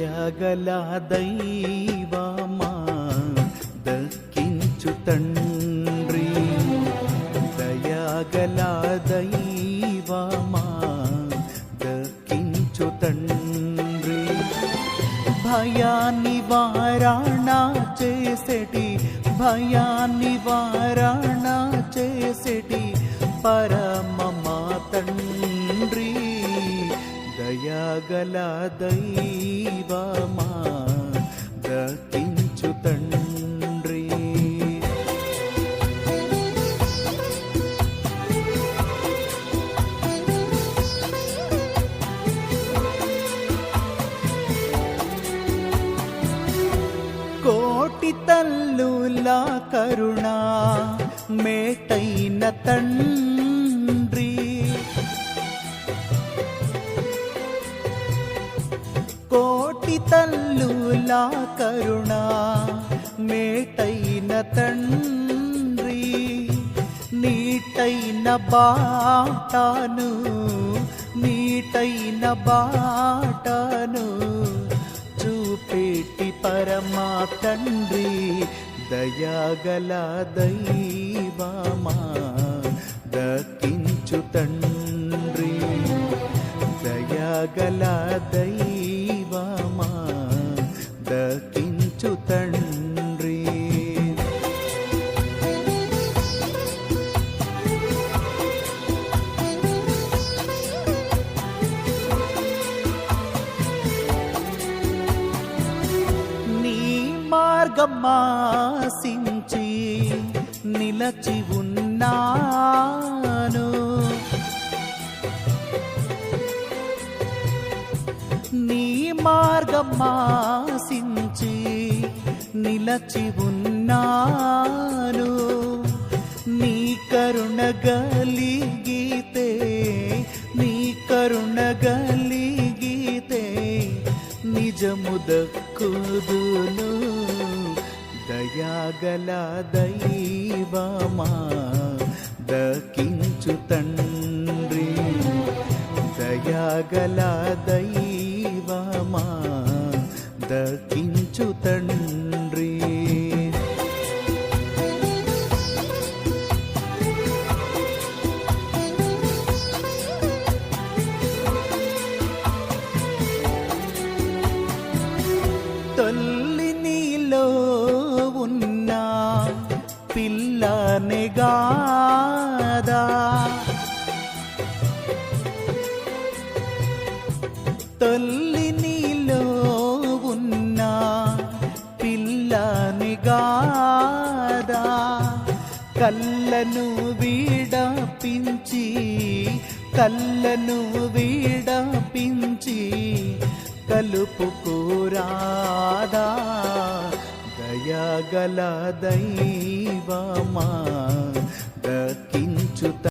దయగల దైవమా? దక్కించు తండ్రి దయగల దైవమా? దక్కించు తండ్రి. భయాన్ని వారాణ చేసేటి భయాన్ని వారాణ చేసేటి పరమ దయాగల దైవమా? దక్కించు తండ్రి. కోటి తల్లుల కరుణ మేటైన తండ్రి తల్లులా కరుణ మేటైన తండ్రి నీటైన బాటను నీటైన బాటను చూపేటి పరమా తండ్రి దయాగల దైవమా దక్కించు తండ్రి దయాగల మాసించి నిలచి ఉన్నాను. నీ మార్గమాసించి నిలచి ఉన్నాను. నీ కరుణ గలిగితే నీ కరుణ గలిగితే నిజము దక్కుదును దయాగల దైవమా? దకించు తండ్రి దయాగల దైవమా? దకించు తండ్రి. తల్లి నీలో గాదా. తల్లి నీలో ఉన్న పిల్లని గాదా. కళ్ళను వీడపించి కళ్ళను వీడపించి కలుపుకోరాదా. దయగల దైవమా దక్కించు